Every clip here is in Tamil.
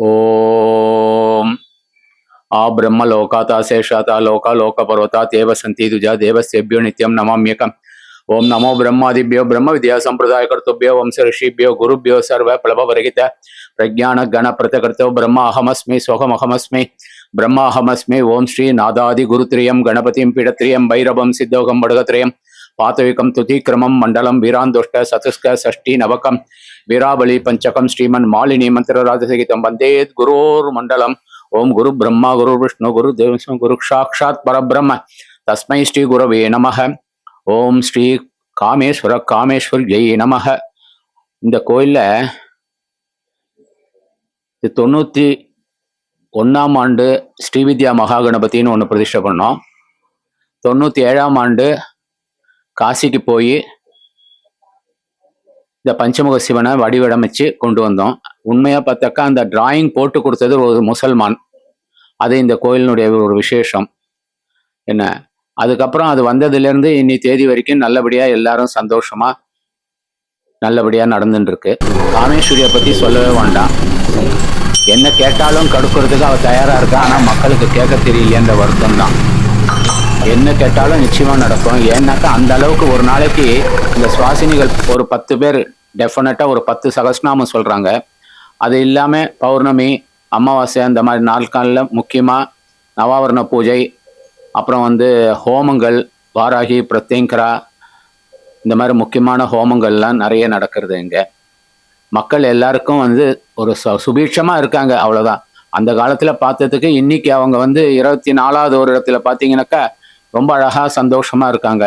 ஓம் ఆ బ్రహ్మ లోకాత శేషాత లోక లోక పర్వత దేవ సంతి తుజ దేవసేభ్యో నిత్యం నమామ్యకం ఓం నమో బ్రహ్మాదిభ్యో బ్రహ్మ విద్యా సంప్రదాయకర్తృభ్యో వంశ ఋషిభ్యో గురుభ్యో సర్వ ప్లవవర్గిత ప్రజ్ఞాన గణ ప్రతకర్తో బ్రహ్మ అహమస్మి స్వహమహమస్మి బ్రహ్మ అహమస్మి ఓం శ్రీ నాదాది గురుత్రియం గణపతిం పీడత్రియం భైరవం సిద్ధోగం బడగత్రయం పాతవికం తుతిక్రమం మండలం వీరాందుష్ట సతుష్క షష్ఠీ నవకం வீராபலி பஞ்சகம் ஸ்ரீமன் மாலினி மந்திரராஜ சகிதம் வந்தே குரோர் மண்டலம். ஓம் குரு பிரம்மா குரு விஷ்ணு குரு தேவ குரு சாட்சாத் பரபிரம்ம. தஸ்மை ஸ்ரீ குருவே நமக. ஓம் ஸ்ரீ காமேஸ்வர காமேஸ்வர் ஜெய் நமக. இந்த கோயிலில் தொண்ணூற்றி ஒன்றாம் ஆண்டு ஸ்ரீவித்யா மகாகணபதினு ஒன்று பிரதிஷ்டை பண்ணோம். தொண்ணூற்றி ஏழாம் ஆண்டு காசிக்கு போய் இந்த பஞ்சமுக சிவனை வடிவடமைச்சு கொண்டு வந்தோம். உண்மையாக பார்த்தாக்கா அந்த டிராயிங் போட்டு கொடுத்தது ஒரு முசல்மான். அது இந்த கோயிலினுடைய ஒரு விசேஷம். என்ன? அதுக்கப்புறம் அது வந்ததுலேருந்து இன்னி தேதி வரைக்கும் நல்லபடியாக எல்லாரும் சந்தோஷமாக நல்லபடியாக நடந்துட்டு இருக்கு காமேஸ்வரியை பற்றி சொல்லவே வேண்டாம். என்ன கேட்டாலும் கடுக்கிறதுக்கு அவள் தயாராக இருக்கா? ஆனால் மக்களுக்கு கேட்க தெரியலையன்ற வருத்தம் தான் என்ன கேட்டாலும் நிச்சயமாக நடக்கும். ஏன்னாக்கா அந்த அளவுக்கு ஒரு நாளைக்கு இந்த சுவாசினிகள் ஒரு பத்து பேர் டெஃபினட்டாக ஒரு பத்து சகஸ்நாமம் சொல்கிறாங்க அது இல்லாமல் பௌர்ணமி அமாவாசை அந்த மாதிரி நாட்காலில் முக்கியமாக நவாவரண பூஜை அப்புறம் வந்து ஹோமங்கள் வாராகி பிரத்யங்கரா இந்த மாதிரி முக்கியமான ஹோமங்கள்லாம் நிறைய நடக்கிறது இங்கே. மக்கள் எல்லாருக்கும் வந்து ஒரு சு சுபீட்சமாக இருக்காங்க அவ்வளோதான் அந்த காலத்தில் பார்த்ததுக்கு இன்னைக்கு அவங்க வந்து இருபத்தி நாலாவது ஒரு இடத்துல பார்த்தீங்கன்னாக்கா ரொம்ப அழகாக சந்தோஷமாக இருக்காங்க.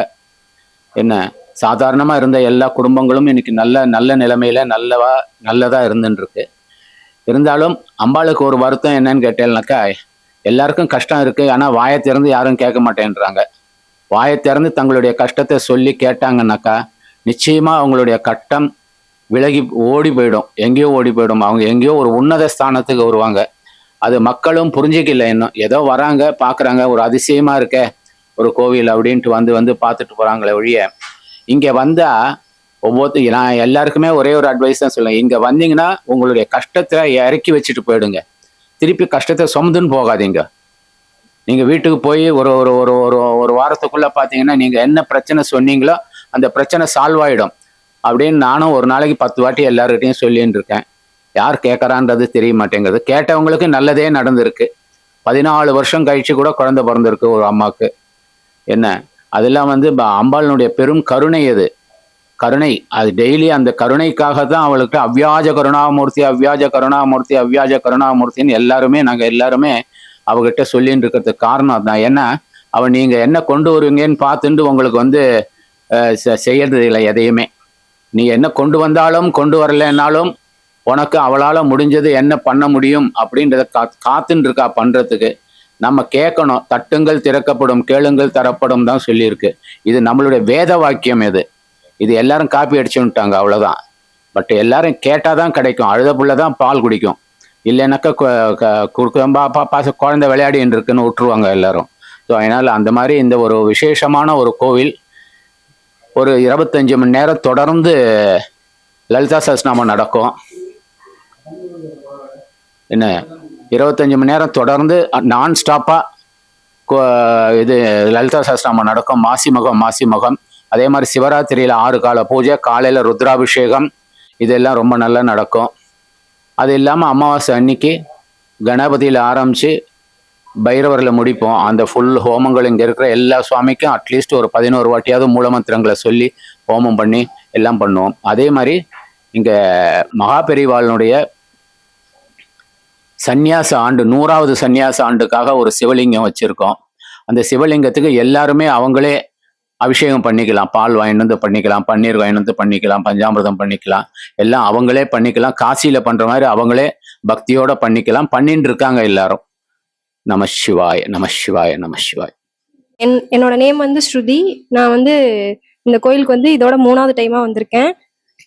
என்ன சாதாரணமாக இருந்த எல்லா குடும்பங்களும் இன்னைக்கு நல்ல நல்ல நிலைமையில நல்லவா நல்லதாக இருந்துருக்கு இருந்தாலும் அம்பாளுக்கு ஒரு வருத்தம் என்னன்னு கேட்டேன்னாக்கா எல்லாருக்கும் கஷ்டம் இருக்கு ஆனால் வாயை திறந்து யாரும் கேட்க மாட்டேன்றாங்க. வாயை திறந்து தங்களுடைய கஷ்டத்தை சொல்லி கேட்டாங்கன்னாக்கா நிச்சயமா அவங்களுடைய கட்டம் விலகி ஓடி போயிடும். எங்கேயோ ஓடி போயிடும். அவங்க எங்கேயோ ஒரு உன்னத ஸ்தானத்துக்கு வருவாங்க. அது மக்களும் புரிஞ்சிக்கல இன்னும். ஏதோ வராங்க பார்க்குறாங்க ஒரு அதிசயமா இருக்கே. ஒரு கோவில் அப்படின்ட்டு வந்து வந்து பார்த்துட்டு போகிறாங்களே ஒழிய இங்கே வந்தால் ஒவ்வொருத்த நான் எல்லாருக்குமே ஒரே ஒரு அட்வைஸ் தான் சொல்லுவேன் இங்கே வந்தீங்கன்னா உங்களுடைய கஷ்டத்தை இறக்கி வச்சுட்டு போயிடுங்க. திருப்பி கஷ்டத்தை சுமந்துன்னு போகாதீங்க. நீங்கள் வீட்டுக்கு போய் ஒரு ஒரு ஒரு ஒரு ஒரு வாரத்துக்குள்ளே பார்த்தீங்கன்னா நீங்கள் என்ன பிரச்சனை சொன்னீங்களோ அந்த பிரச்சனை சால்வ் ஆகிடும் அப்படின்னு நானும் ஒரு நாளைக்கு பத்து வாட்டி எல்லாருக்கிட்டையும் சொல்லின்னு இருக்கேன். யார் கேட்குறான்றது தெரிய மாட்டேங்கிறது கேட்டவங்களுக்கு நல்லதே நடந்திருக்கு. பதினாலு வருஷம் கழிச்சு கூட குழந்தை பிறந்திருக்கு ஒரு அம்மாவுக்கு என்ன? அதெல்லாம் வந்து ப- அம்பாளினுடைய பெரும் கருணை அது. கருணை அது டெய்லி அந்த கருணைக்காக தான் அவளுக்கு அவ்வியாஜ கருணாமூர்த்தி அவ்வியாஜ கருணாமூர்த்தி அவ்வியாஜ கருணாமூர்த்தின்னு எல்லாருமே நாங்கள் எல்லாருமே அவகிட்ட சொல்லின்னு இருக்கிறதுக்கு காரணம் அதுதான். ஏன்னா அவள் நீங்கள் என்ன கொண்டு வருவீங்கன்னு பார்த்துட்டு உங்களுக்கு வந்து செ- செய்யறது இல்லை எதையுமே. நீ என்ன கொண்டு வந்தாலும் கொண்டு வரலைன்னாலும் உனக்கு அவளால் முடிஞ்சது என்ன பண்ண முடியும் அப்படின்றத கா காத்துன்னு இருக்கா பண்ணுறதுக்கு நம்ம கேட்கணும் தட்டுங்கள் திறக்கப்படும் கேளுங்கள் தரப்படும் தான் சொல்லியிருக்கு. இது நம்மளுடைய வேத வாக்கியம் இது. இது எல்லாரும் காப்பி அடிச்சுட்டாங்க அவ்வளோதான் பட் எல்லாரும் கேட்டால் தான் கிடைக்கும். அழுத புள்ள தான் பால் குடிக்கும். இல்லைனாக்கா குறுக்கம்பா க- பாச குழந்தை விளையாடின்னு இருக்குன்னு விட்டுருவாங்க எல்லாரும். ஸோ அதனால் அந்த மாதிரி இந்த ஒரு விசேஷமான ஒரு கோவில் ஒரு இருபத்தஞ்சு மணி நேரம் தொடர்ந்து லலிதா சஸ்நாமம் நடக்கும். என்ன? இருபத்தஞ்சு மணி நேரம் தொடர்ந்து நான் ஸ்டாப்பாக இது லலிதா சஹஸ்ரநாமம் நடக்கும். மாசி மகம் மாசி முகம். அதே மாதிரி சிவராத்திரியில் ஆறு கால பூஜை காலையில் ருத்ராபிஷேகம். இதெல்லாம் ரொம்ப நல்லா நடக்கும். அது இல்லாமல் அமாவாசை அன்னைக்கு கணபதியில் ஆரம்பித்து பைரவரில் முடிப்போம். அந்த ஃபுல் ஹோமங்கள் இங்கே இருக்கிற எல்லா சுவாமிக்கும் அட்லீஸ்ட் ஒரு பதினோரு வாட்டியாவது மூலமந்திரங்களை சொல்லி ஹோமம் பண்ணி எல்லாம் பண்ணுவோம். அதே மாதிரி இங்கே மகாபெரிவாளனுடைய சந்நியாச ஆண்டு நூறாவது சந்நியாச ஆண்டுக்காக ஒரு சிவலிங்கம் வச்சுருக்கோம். அந்த சிவலிங்கத்துக்கு எல்லாருமே அவங்களே அபிஷேகம் பண்ணிக்கலாம். பால் வாங்கிட்டு வந்து பண்ணிக்கலாம் பன்னீர் வாங்கிட்டு வந்து பண்ணிக்கலாம் பஞ்சாமிர்தம் பண்ணிக்கலாம். எல்லாம் அவங்களே பண்ணிக்கலாம். காசியில் பண்ணுற மாதிரி அவங்களே பக்தியோட பண்ணிக்கலாம். பண்ணின்னு இருக்காங்க எல்லாரும். நம சிவாய நம சிவாய நம சிவாய். என் என்னோட நேம் வந்து ஸ்ருதி. நான் வந்து இந்த கோயிலுக்கு வந்து இதோட மூணாவது டைமா வந்திருக்கேன்.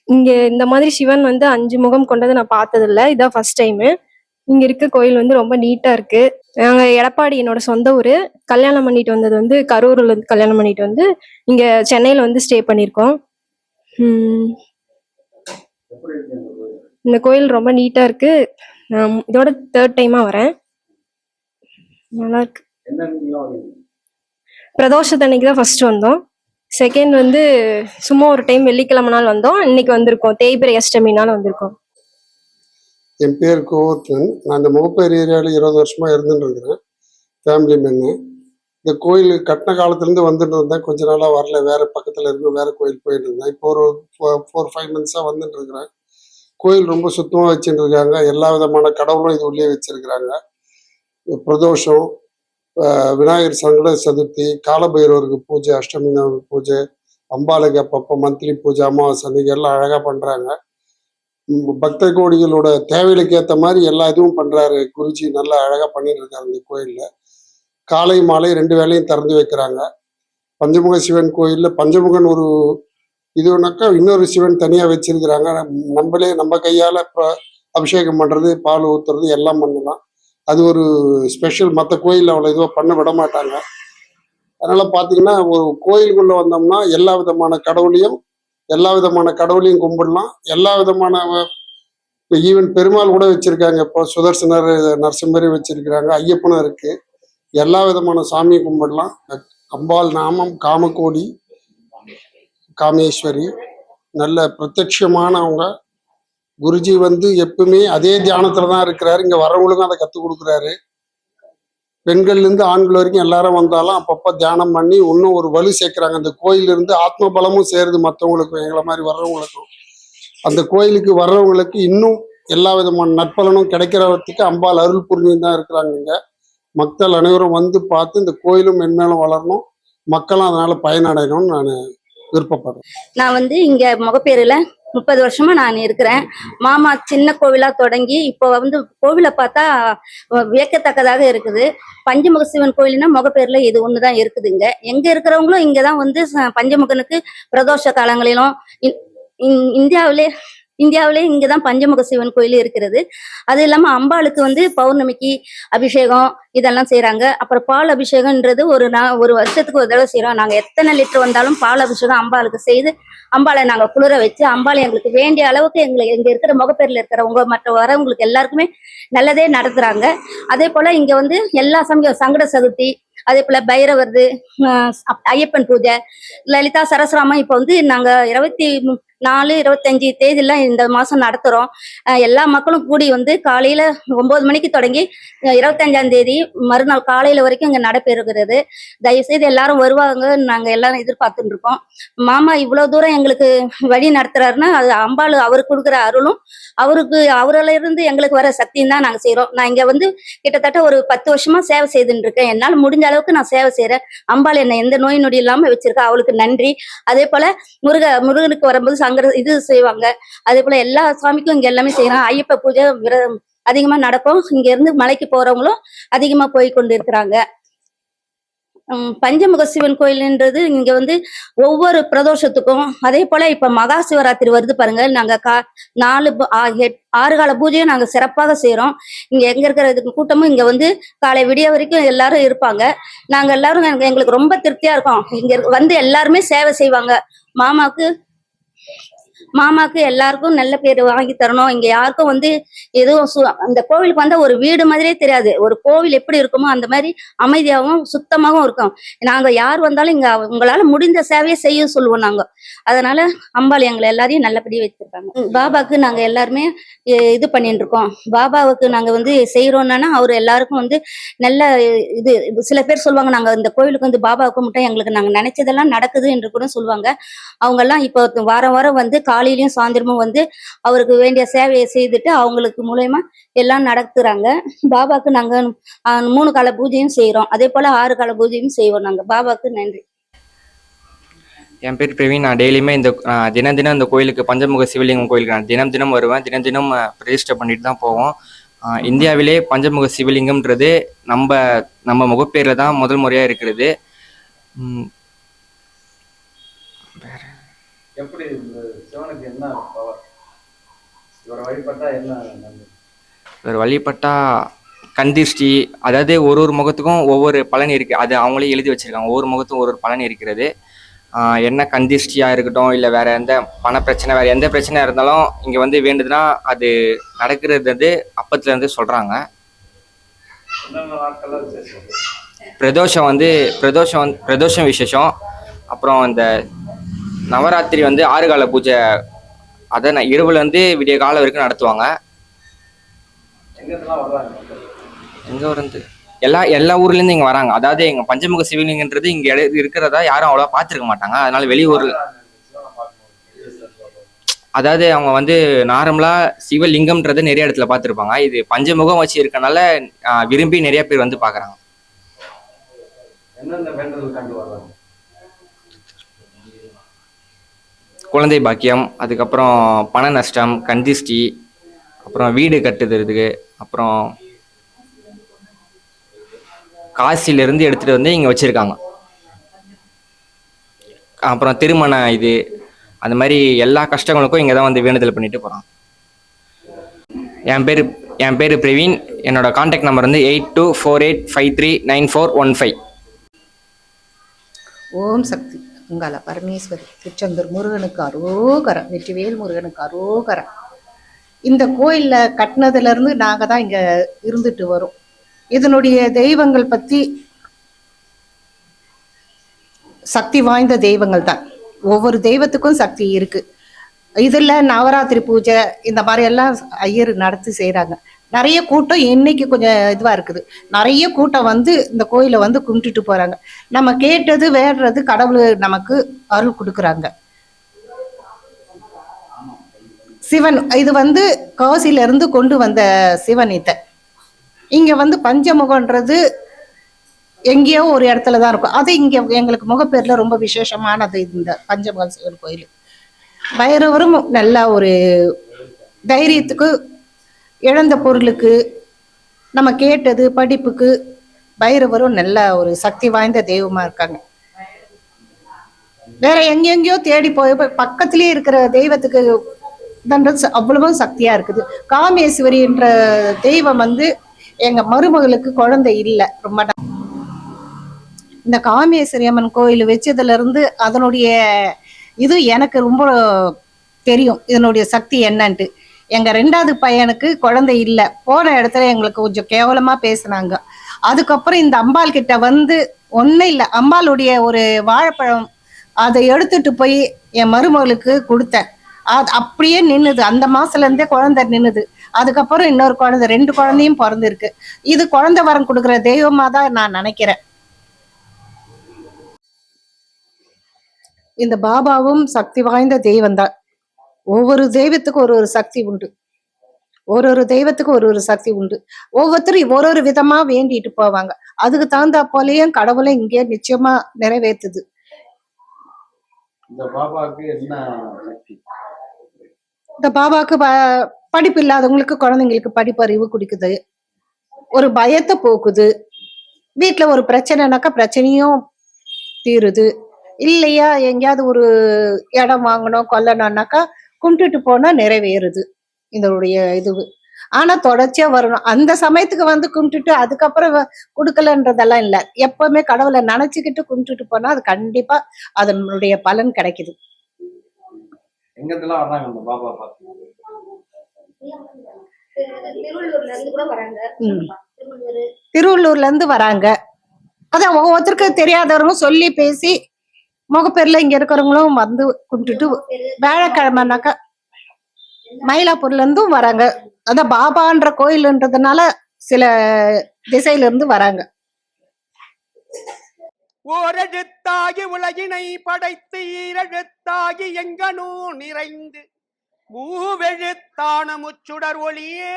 இங்க இந்த மாதிரி சிவன் வந்து அஞ்சு முகம் கொண்டதை நான் பார்த்ததில்ல. இதான் ஃபர்ஸ்ட் டைமு இங்க இருக்க கோயில் வந்து ரொம்ப நீட்டா இருக்கு. நாங்க எடப்பாடி என்னோட சொந்த ஊரு. கல்யாணம் பண்ணிட்டு வந்தது வந்து கரூர்ல இருந்து கல்யாணம் பண்ணிட்டு வந்து இங்க சென்னையில வந்து ஸ்டே பண்ணியிருக்கோம் இந்த கோயில் ரொம்ப நீட்டா இருக்கு. நான் இதோட தேர்ட் டைமா வரேன். நல்லா இருக்கு. பிரதோஷத்தன்னைக்கு தான் ஃபர்ஸ்ட் வந்தோம். செகண்ட் வந்து சும்மா ஒரு டைம் வெள்ளிக்கிழமை நாள் வந்தோம். இன்னைக்கு வந்திருக்கோம். தேய்பிரை அஷ்டமி நாள் வந்திருக்கோம். என் பேர் கோவர்த்தன். நான் இந்த முகப்பேர் ஏரியாவில் இருபது வருஷமாக இருந்துட்டு இருக்கிறேன். ஃபேமிலி மென்னு இந்த கோயில் கட்டின காலத்துலேருந்து வந்துட்டு இருந்தேன். கொஞ்ச நாளாக வரல. வேறு பக்கத்தில் இருக்க வேறு கோயில் போயிட்டு இருந்தேன். இப்போ ஒரு ஃபோர் ஃபைவ் மந்த்ஸாக வந்துட்டு இருக்கிறேன். கோயில் ரொம்ப சுத்தமாக வச்சுட்டு இருக்காங்க. எல்லா விதமான கடவுளும் இது உள்ளே வச்சிருக்கிறாங்க. பிரதோஷம் விநாயகர் சங்கட சதுர்த்தி காலபைரவருக்கு பூஜை அஷ்டமி பூஜை அம்பாளுக்கு அப்பப்போ மந்த்லி பூஜை அமாவாசை அன்னைக்கு எல்லாம் அழகாக பண்ணுறாங்க பக்த கோடிகளோட தேவைகளுக்கு ஏற்ற மாதிரி எல்லா இதுவும் பண்றாரு குருஜி. நல்லா அழகா பண்ணிட்டு இருக்காரு இந்த கோயில்ல. காலை மாலை ரெண்டு வேலையும் திறந்து வைக்கிறாங்க. பஞ்சமுக சிவன் கோயில்ல பஞ்சமுகன் ஒரு இதுனாக்கா இன்னொரு சிவன் தனியா வச்சிருக்கிறாங்க. நம்மளே நம்ம கையால அபிஷேகம் பண்றது பால் ஊத்துறது எல்லாம் பண்ணலாம். அது ஒரு ஸ்பெஷல். மற்ற கோயில்ல அவ்வளோ இதுவாக பண்ண விட மாட்டாங்க. அதனால பாத்தீங்கன்னா ஒரு கோயிலுக்குள்ள வந்தோம்னா எல்லா விதமான கடவுளையும் எல்லா விதமான கடவுளையும் கும்பிடலாம். எல்லா விதமான இப்போ ஈவன் பெருமாள் கூட வச்சிருக்காங்க. இப்போ சுதர்சனர் நரசிம்மரி வச்சிருக்கிறாங்க. ஐயப்பனும் இருக்கு. எல்லா விதமான சாமியும் கும்பிடலாம். அம்பாள் நாமம் காமக்கோடி காமேஸ்வரி. நல்ல பிரத்யட்சமானவங்க குருஜி வந்து எப்பவுமே அதே தியானத்துல தான் இருக்கிறாரு. இங்க வரவங்களுக்கும் அதை கற்றுக் கொடுக்குறாரு. பெண்கள்ல இருந்து ஆண்கள் வரைக்கும் எல்லாரும் வந்தாலும் அப்பப்போ தியானம் பண்ணி இன்னும் ஒரு வலு சேர்க்குறாங்க. அந்த கோயிலிருந்து இருந்து ஆத்ம பலமும் சேருது மற்றவங்களுக்கும் எங்களை மாதிரி வர்றவங்களுக்கும். அந்த கோயிலுக்கு வர்றவங்களுக்கு இன்னும் எல்லா விதமான நற்பலனும் கிடைக்கிறவத்துக்கு அம்பாள் அருள் புரிஞ்சு தான் இருக்கிறாங்க இங்க. மக்கள் அனைவரும் வந்து பார்த்து இந்த கோயிலும் மென்மேலும் வளரணும். மக்களும் அதனால பயனடையணும்னு நான் விருப்பப்படுறோம் நான் வந்து இங்க முகப்பேருல முப்பது வருஷமா நான் இருக்கிறேன். மாமா சின்ன கோவிலா தொடங்கி இப்போ வந்து கோவிலை பார்த்தா வியக்கத்தக்கதாக இருக்குது. பஞ்சமுக சிவன் கோயில்னா முகப்பேர்ல இது ஒண்ணுதான் இருக்குது இங்க. எங்க இருக்கிறவங்களும் இங்கதான் வந்து ச- பஞ்சமுகனுக்கு பிரதோஷ காலங்களிலும் இந்- இந்தியாவிலே இந்தியாவிலே இங்கதான் பஞ்சமுக சிவன் கோயில் இருக்கிறது. அது இல்லாம அம்பாளுக்கு வந்து பௌர்ணமிக்கு அபிஷேகம் இதெல்லாம் செய்யறாங்க அப்புறம் பால் அபிஷேகம்ன்றது ஒரு நா ஒரு வருஷத்துக்கு ஒரு தடவை செய்யறோம் நாங்க எத்தனை லிட்டர் வந்தாலும் பால் அபிஷேகம் அம்பாளுக்கு செய்து அம்பாளை நாங்க குளிர வச்சு அம்பாளை எங்களுக்கு வேண்டிய அளவுக்கு எங்களுக்கு இங்க இருக்கிற முகப்பேர்ல இருக்கிறவங்க மற்ற வரவங்களுக்கு எல்லாருக்குமே நல்லதே நடத்துறாங்க. அதே போல இங்க வந்து எல்லா சமயம் சங்கட சதுர்த்தி அதே போல பைரவர்து ஆஹ் ஐயப்பன் பூஜை லலிதா சரஸ்ராமம் இப்போ வந்து நாங்க இருபத்தி நாலு இருபத்தஞ்சு தேதியெல்லாம் இந்த மாதம் நடத்துகிறோம் எல்லா மக்களும் கூடி வந்து காலையில் ஒம்பது மணிக்கு தொடங்கி இருபத்தஞ்சாம் தேதி மறுநாள் காலையில் வரைக்கும் இங்கே நடைபெறுகிறது. தயவுசெய்து எல்லாரும் வருவாங்க. நாங்கள் எல்லாரும் எதிர்பார்த்துட்டு இருக்கோம். மாமா இவ்வளோ தூரம் எங்களுக்கு வழி நடத்துறாருன்னா அது அம்பாள் அவருக்கு கொடுக்குற அருளும் அவருக்கு அவரில இருந்து எங்களுக்கு வர சக்தியும் தான் நாங்கள் செய்கிறோம் நான் இங்கே வந்து கிட்டத்தட்ட ஒரு பத்து வருஷமா சேவை செய்துட்டு இருக்கேன். என்னால் முடிஞ்ச அளவுக்கு நான் சேவை செய்கிறேன் அம்பாள் என்னை எந்த நோய் நொடி இல்லாமல் வச்சிருக்கா. அவளுக்கு நன்றி. அதே போல முருக முருகனுக்கு வரும்போது சங்கர இது செய்வாங்க. அதே போல எல்லா சாமிக்கும் இங்க எல்லாமே செய்யறாங்க. ஐயப்ப பூஜை விர அதிகமா நடக்கும். இங்க இருந்து மலைக்கு போறவங்களும் அதிகமா போய் கொண்டு இருக்கிறாங்க பஞ்சமுக சிவன் கோயில்ன்றது இங்க வந்து ஒவ்வொரு பிரதோஷத்துக்கும். அதே போல இப்ப மகா சிவராத்திரி வருது பாருங்க. நாங்க கா நாலு ஆ- எட்- ஆறு கால பூஜையும் நாங்க சிறப்பாக செய்யறோம் இங்க எங்க இருக்கிற இதுக்கு கூட்டமும் இங்க வந்து காலை விடிய வரைக்கும் எல்லாரும் இருப்பாங்க. நாங்க எல்லாரும் எங்களுக்கு ரொம்ப திருப்தியா இருக்கோம். இங்க இருக்க- வந்து எல்லாருமே சேவை செய்வாங்க. மாமாவுக்கு Yeah. மாமாக்கு எல்லாருக்கும் நல்ல பேர் வாங்கி தரணும். இங்க யாருக்கும் வந்து எதுவும் அந்த கோவிலுக்கு வந்தா ஒரு வீடு மாதிரியே தெரியாது. ஒரு கோவில் எப்படி இருக்குமோ அந்த மாதிரி அமைதியாகவும் சுத்தமாகவும் இருக்கும். நாங்க யார் வந்தாலும் இங்க உங்களால முடிந்த சேவையை செய்ய சொல்லுவோம் நாங்க. அதனால அம்பாள் எங்களை எல்லாரையும் நல்லபடியாக வச்சிருக்காங்க பாபாக்கு நாங்க எல்லாருமே இது பண்ணிட்டு இருக்கோம் பாபாவுக்கு நாங்க வந்து செய்யறோம்னா அவர் எல்லாருக்கும் வந்து நல்ல இது சில பேர் சொல்லுவாங்க நாங்க இந்த கோயிலுக்கு வந்து பாபாவுக்கு மட்டும் எங்களுக்கு நாங்க நினைச்சதெல்லாம் நடக்குது என்று கூட சொல்லுவாங்க. அவங்க எல்லாம் இப்போ வாரம் வாரம் வந்து காலையிலையும் சாயந்தரமும் வந்து அவருக்கு வேண்டிய சேவையை செய்துட்டு அவங்களுக்கு மூலயமா எல்லாம் நடத்துறாங்க. பாபாக்கு நாங்கள் மூணு கால பூஜையும் செய்கிறோம் அதே போல் ஆறு கால பூஜையும் செய்வோம் நாங்கள் பாபாக்கு நன்றி. என் பேர் பிரவீன். நான் டெய்லியுமே இந்த தினம் தினம் இந்த கோயிலுக்கு பஞ்சமுக சிவலிங்கம் கோயிலுக்கு நான் தினம் தினம் வருவேன். தினம் தினம் பிரதிஷ்டை பண்ணிட்டு தான் போவோம். இந்தியாவிலே பஞ்சமுக சிவலிங்கம்ன்றது நம்ம நம்ம முகப்பேரில் தான் முதல் முறையாக இருக்கிறது. எப்படி இந்த சிவனுக்கு என்ன பவர் இவரை வழிபட்டா என்ன நன்மை? ஒரு வழிபட்டா கந்திஷ்டி அதாவது ஒரு ஒரு முகத்துக்கும் ஒவ்வொரு பலன் இருக்கு. அது அவங்களே எழுதி வச்சிருக்காங்க. ஒவ்வொரு முகத்துக்கும் ஒரு ஒரு பலன் இருக்கிறது. என்ன கந்திஷ்டியாக இருக்கட்டும் இல்லை வேற எந்த பண பிரச்சனை வேற எந்த பிரச்சனையாக இருந்தாலும் இங்கே வந்து வேண்டுதுன்னா அது நடக்கிறது வந்து அப்பத்துலேருந்து சொல்கிறாங்க பிரதோஷம் வந்து பிரதோஷம் வந்து பிரதோஷம் விசேஷம். அப்புறம் இந்த நவராத்திரி வந்து ஆறு கால பூஜை. அதை நான் இரவுலேருந்து விடிய காலம் வரைக்கும் நடத்துவாங்க? எங்கே வந்து எல்லா எல்லா ஊர்லேருந்து இங்கே வராங்க. அதாவது எங்கள் பஞ்சமுக சிவலிங்கன்றது இங்கே இருக்கிறதா யாரும் அவ்வளோவா பார்த்துருக்க மாட்டாங்க. அதனால வெளியூர். அதாவது அவங்க வந்து நார்மலாக சிவலிங்கம்ன்றதை நிறைய இடத்துல பார்த்துருப்பாங்க. இது பஞ்சமுகம் வச்சு இருக்கனால விரும்பி நிறைய பேர் வந்து பார்க்குறாங்க என்னென்ன வேண்டுதல் கண்டு வர்றாங்க குழந்தை பாக்கியம் அதுக்கப்புறம் பண நஷ்டம் கந்திஷ்டி அப்புறம் வீடு கட்டுதுறதுக்கு அப்புறம் காசிலிருந்து எடுத்துகிட்டு வந்து இங்கே வச்சுருக்காங்க. அப்புறம் திருமண இது அந்த மாதிரி எல்லா கஷ்டங்களுக்கும் இங்கே தான் வந்து வேண்டுதல் பண்ணிட்டு போகிறான் என் பேர் என் பேர் பிரவீன் என்னோட காண்டாக்ட் நம்பர் வந்து eight two four eight five three nine four one five. Om Sakthi. உங்கால Parameswari Tiruchendur முருகனுக்கு அரோகரம் வெற்றிவேல் முருகனுக்கு அரோகரம். இந்த கோயிலில் கட்டினதுலேருந்து நாங்கள் தான் இங்கே இருந்துட்டு வரோம். இதனுடைய தெய்வங்கள் பற்றி சக்தி வாய்ந்த தெய்வங்கள் தான். ஒவ்வொரு தெய்வத்துக்கும் சக்தி இருக்கு. இதில் நவராத்திரி பூஜை இந்த மாதிரி எல்லாம் ஐயர் நடத்தி செய்கிறாங்க நிறைய கூட்டம் இன்னைக்கு கொஞ்சம் இதுவாக இருக்குது. நிறைய கூட்டம் வந்து இந்த கோயிலை வந்து கும்பிட்டுட்டு போகிறாங்க நம்ம கேட்டது வேடுறது கடவுள் நமக்கு அருள் கொடுக்குறாங்க. சிவன் இது வந்து காசில இருந்து கொண்டு வந்த சிவன் இத. இங்க வந்து பஞ்சமுகன்றது எங்கேயோ ஒரு இடத்துல தான் இருக்கும். அது இங்க எங்களுக்கு முகப்பேர்ல ரொம்ப விசேஷமானது இந்த பஞ்சமுகம் சிவன் கோயில். பைரவரும் நல்லா ஒரு தைரியத்துக்கு இழந்த பொருளுக்கு நம்ம கேட்டது படிப்புக்கு பைரவரும் நல்ல ஒரு சக்தி வாய்ந்த தெய்வமா இருக்காங்க. வேற எங்கெங்கயோ தேடி போய் பக்கத்திலேயே இருக்கிற தெய்வத்துக்கு தன்றது அவ்வளவும் சக்தியா இருக்குது. காமேஸ்வரி என்ற தெய்வம் வந்து எங்க மருமகளுக்கு குழந்தை இல்லை ரொம்ப இந்த காமேஸ்வரி அம்மன் கோயில் வச்சதுல இருந்து அதனுடைய இது எனக்கு ரொம்ப தெரியும் இதனுடைய சக்தி என்னன்ட்டு. எங்க ரெண்டாவது பையனுக்கு குழந்தை இல்லை. போன இடத்துல எங்களுக்கு கொஞ்சம் கேவலமா பேசுனாங்க. அதுக்கப்புறம் இந்த அம்பாள் கிட்ட வந்து ஒன்றும் இல்லை. அம்பாளுடைய ஒரு வாழைப்பழம் அதை எடுத்துட்டு போய் என் மருமகளுக்கு கொடுத்தேன். அது அப்படியே நின்னுது. அந்த மாசத்துல இருந்தே குழந்தை நின்னுது. அதுக்கப்புறம் இன்னொரு குழந்தை ரெண்டு குழந்தையும் பிறந்திருக்கு. இது குழந்தை வரம் கொடுக்குற தெய்வமா தான் நான் நினைக்கிறேன். இந்த பாபாவும் சக்தி வாய்ந்த தெய்வம் தான் ஒவ்வொரு தெய்வத்துக்கும் ஒரு ஒரு சக்தி உண்டு. ஒரு ஒரு தெய்வத்துக்கும் ஒரு ஒரு சக்தி உண்டு. ஒவ்வொருத்தரும் ஒரு ஒரு விதமா வேண்டிட்டு போவாங்க. அதுக்கு தகுந்தா போலயும் கடவுளை இங்கே நிச்சயமா நிறைவேத்துது. இந்த பாபாவுக்கு படிப்பு இல்லாதவங்களுக்கு குழந்தைங்களுக்கு படிப்பறிவு கொடுக்குது. ஒரு பயத்தை போக்குது. வீட்ல ஒரு பிரச்சனைனாக்கா பிரச்சனையும் தீருது. இல்லையா எங்கேயாவது ஒரு இடம் வாங்கணும் கொல்லணும்னாக்கா கும்பிட்டுட்டு போனா நிறைவேறுது இதனுடைய இது ஆனா தொடர்ச்சியா வரணும். அந்த சமயத்துக்கு வந்து கும்பிட்டுட்டு அதுக்கப்புறம் கொடுக்கலன்றதெல்லாம் இல்ல. எப்பவுமே கடவுளை நினைச்சுக்கிட்டு கும்பிட்டுட்டு போனா அது கண்டிப்பா அதனுடைய பலன் கிடைக்குது. திருவள்ளூர்ல இருந்து கூட வராங்க. ம். திருவள்ளூர். திருவள்ளூர்ல இருந்து வராங்க. அதான் ஒவ்வொருத்தருக்கு தெரியாதவங்க சொல்லி பேசி முகப்பேர்ல இங்க இருக்கிறவங்களும் வந்து கும்பிட்டுட்டு வியாழக்கிழமைனாக்கா மயிலாப்பூர்ல இருந்தும் வராங்க. அதான் பாபான்ற கோயில்ன்றதுனால சில திசையில இருந்து வராங்க. ஓரெழுத்தாகி உலகினை படைத்து ஈரெழுத்தாகி எங்கனூ நிறைந்து மூவெழுத்தான முச்சுடர் ஒளியே.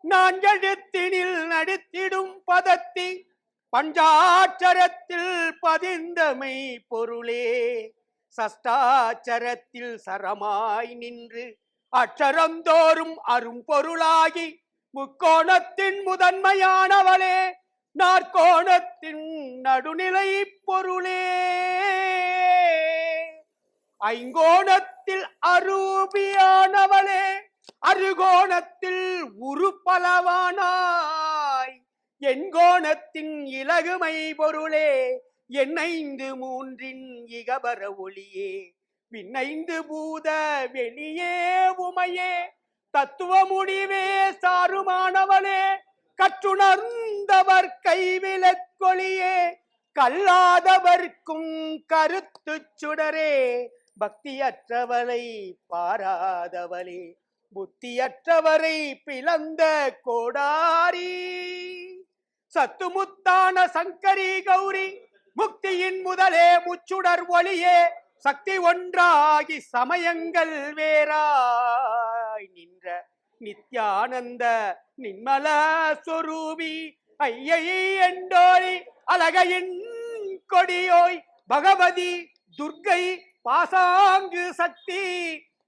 நான் எழுத்தினில் நடித்திடும் பதத்தி பஞ்சாட்சரத்தில் பதிந்தமை பொருளே சஷ்டாச்சரத்தில் சரமாய் நின்று அட்சரந்தோறும் அரும்பொருளாகி முக்கோணத்தின் முதன்மையானவளே நாற்கோணத்தின் நடுநிலை பொருளே. ஐங்கோணத்தில் அரூபியானவளே அருகோணத்தில் என் கோணத்தின் இலகுமை பொருளே என்னைந்து மூன்றின் இகபர ஒளியே விண்ணைந்து பூத வெளியே உமையே தத்துவ முடிவே சாருமானவளே கற்றுணர்ந்தவர் கைவிலக்கொழியே கல்லாதவர்க்கும் கருத்து சுடரே பக்தியற்றவளை பாராதவளே புத்தியற்றவரை பிளந்த கோடாரி. சத்துமுத்தான சங்கரி கௌரி முக்தியின் முதலே முச்சுடர் ஒளியே சக்தி ஒன்றாகி சமயங்கள் வேறாய் நின்ற நித்யானந்த நின்மல சொரூபி ஐயை எண்டோழி அழகையின் கொடியோய் பகவதி துர்க்கை பாசாங்கு சக்தி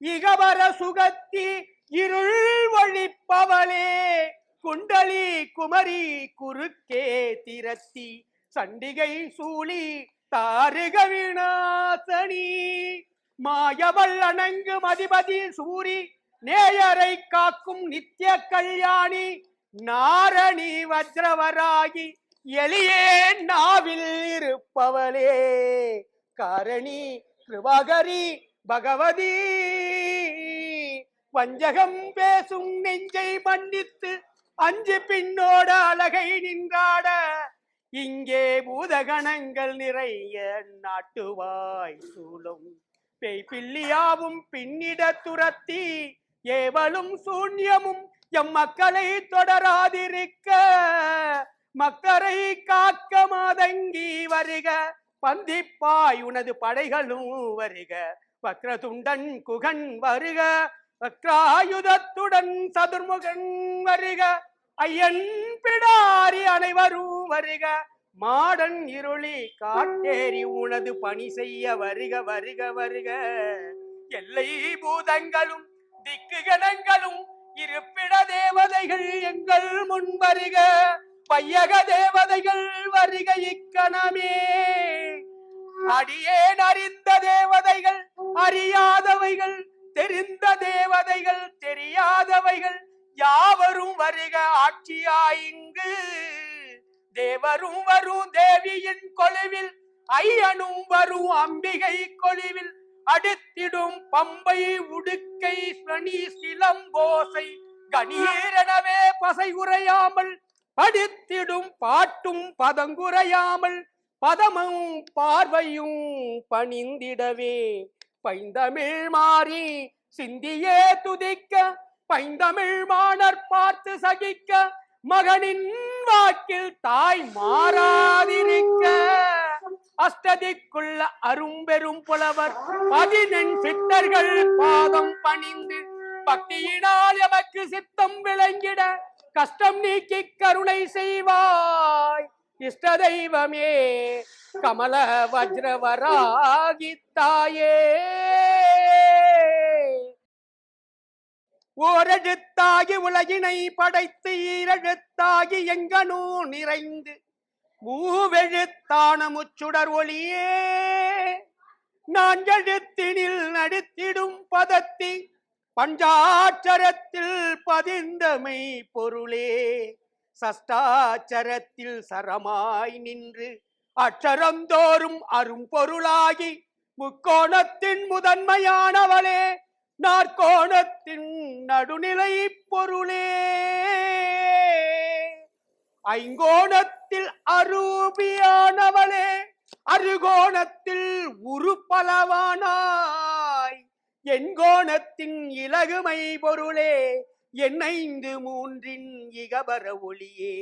இகவர சுகத்தி இருள் ஒழிப்பவளே. குண்டலி குமரி குறுக்கே திரத்தி சண்டிகை சூழி தாருக விநாசனி மாயவள் அணங்கு மதிபதி சூரி நேயரை காக்கும் நித்திய கல்யாணி. நாரணி வஜ்ரவராகி எளியே நாவில் இருப்பவளே. காரணி கிருபகரி பகவதி. வஞ்சகம் பேசும் நெஞ்சை மன்னித்து அஞ்சு பின்னோட அழகை நின்றாட இங்கே பூதகணங்கள் நிறைய நாட்டுவாய் சூழும். பேய் பில்லியாவும் பின்னிட துரத்தி ஏவலும் சூன்யமும் எம் மக்களை தொடராதிருக்க. மக்கரை காக்க மாதங்கி வருக பந்திப்பாய் உனது படைகளும் வருக. வக்ரதுண்டன் குகன் வருக வக்ராயுதத்துடன் சதுர்முகன் வருக ஐயன் பிடாரி அனைவரும் வருக மாடன் இருளி காட்டேறி உனது பணி செய்ய வருக வருக வருக. எல்லை பூதங்களும் திக்கு கணங்களும் இருப்பிட தேவதைகள் எங்கள் முன் வருக பையக தேவதைகள் வருக இக்கணமே. அடியேன் அறிந்த தேவதைகள் அறியாதவைகள் தெரிந்த தேவதைகள் தெரியாதவைகள் யாவரும் வருக ஆட்சியாயிங்கு தேவரும் வரும் தேவியின் கொலுவில் ஐயனும் வரும் அம்பிகை கொழுவில். அடுத்திடும் பம்பை உடுக்கை ஸ்ரணி சிலம்போசை கணீரனவே பசை உரையாமல். படித்திடும் பாட்டும் பதங்குறையாமல் பதமும் பார்வையும் பணிந்திடவே. பைந்தமிழ் மாறி சிந்தியே துதிக்க பைந்தமிழ் மாணர் பார்த்து சகிக்க மகனின் வாக்கில் தாய் மாறாதிருக்க. அஷ்டதிக்குள்ள அரும்பெரும் புலவர் பதினெண் சித்தர்கள் பாதம் பணிந்து பக்தியினால் எமக்கு சித்தம் விளங்கிட கஷ்டம் நீக்கி கருணை செய்வாய். இஷ்டதெய்வமே கமல வஜ்ரவராகி தாயே ஓரெழுத்தாகி உலகினை படைத்து ஈரெழுத்தாகி எங்கனூ நிறைந்து மூவெழுத்தான முச்சுடர் ஒளியே. நான் எழுத்தினில் நடித்திடும் பதத்தி பஞ்சாட்சரத்தில் பதிந்தமை பொருளே. சஷ்டாச்சரத்தில் சரமாய் நின்று அச்சரந்தோறும் அரும்பொருளாகி முக்கோணத்தின் முதன்மையானவளே நாற்கோணத்தின் நடுநிலை பொருளே. ஐங்கோணத்தில் அரூபியானவளே அருகோணத்தில் உருப்பலவானாய் எண்கோணத்தின் இலகுமை பொருளே. என்னைந்து மூன்றின் இகபர ஒளியே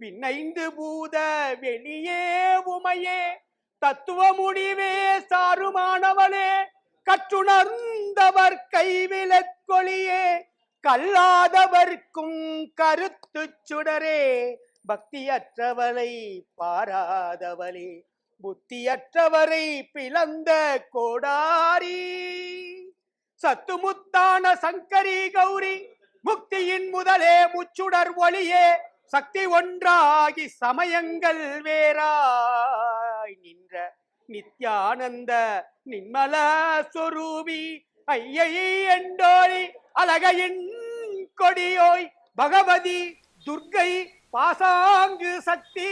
விண்ணைந்து பூத வெளியே உமையே தத்துவ முடிவே சாருமானவளே கற்றுணர்ந்தவர் கைவிலக்கொழியே கல்லாதவர்க்கும் கருத்து சுடரே பக்தியற்றவளை பாராதவளே புத்தியற்றவரை பிளந்த கோடாரி சத்துமுத்தான சங்கரி கௌரி முக்தியின் முதலே முச்சுடர் ஒளியே சக்தி ஒன்றாகி சமயங்கள் வேறாய் நின்ற நித்யானந்த நின்மல சொரூபி ஐயை எண்டோழி அழகையின் கொடியோய் பகவதி துர்க்கை பாசாங்கு சக்தி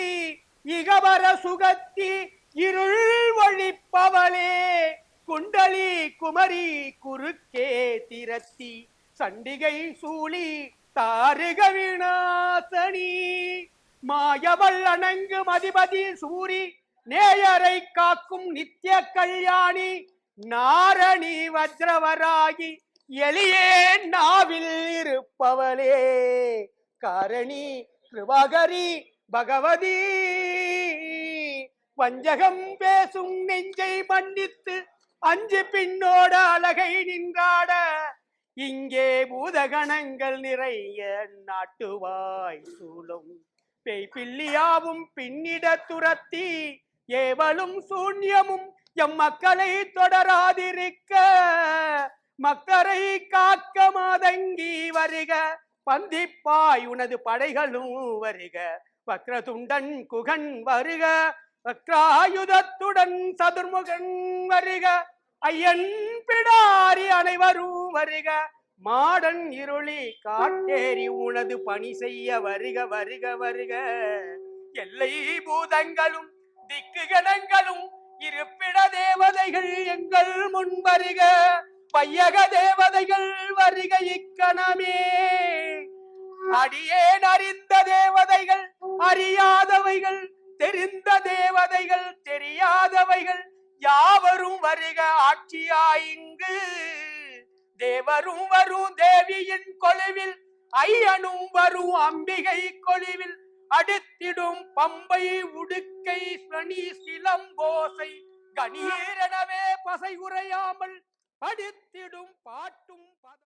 இகவர சுகத்தி இருள் ஒழிப்பவளே குண்டலி குமரி குறுக்கே திரத்தி. சண்டிகை சூழி தாருக விநாசனி மாயவள் அணங்கு மதிபதி சூரி நேயரை காக்கும் நித்திய கல்யாணி நாரணி வஜ்ரவராகி எளியே நாவில் இருப்பவளே. காரணி கிருபாகரி பகவதி வஞ்சகம் பேசும் நெஞ்சை மன்னித்து அஞ்சு பின்னோட அழகை நின்றாட. இங்கே பூதகணங்கள் நிறைய நாட்டுவாய் சூழும். பேய் பில்லியாவும் பின்னிட துரத்தி ஏவலும் சூன்யமும் எம் மக்களை தொடராதிருக்க. மக்கரை காக்க மாதங்கி வருக பந்திப்பாய் உனது படைகளும் வருக. வக்ரதுண்டன் குகன் வருக வக்ராயுதத்துடன் சதுர்முகன் வருக. ஐயன் பிடாரி அனைவரும் வருக. மாடன் இருளி காட்டேரி உனது பணி செய்ய வருக வருக வருக. எல்லை பூதங்களும் திக்கு கணங்களும் இருப்பிட தேவதைகள் எங்கள் முன் வருக. பையக தேவதைகள் வருக இக்கணமே. அடியேன் அறிந்த தேவதைகள் அறியாதவைகள் தெரிந்த தேவதைகள் தெரியாதவைகள் யாவரும் வருக ஆட்சியாயிங்கு. தேவரும் வரும் தேவியின் கொழுவில் ஐயனும் வரும் அம்பிகை கொழுவில். அடுத்திடும் பம்பை உடுக்கை சனி சிலம்போசை கணீரெனவே பசை உறையாமல் படித்திடும் பாட்டும் பத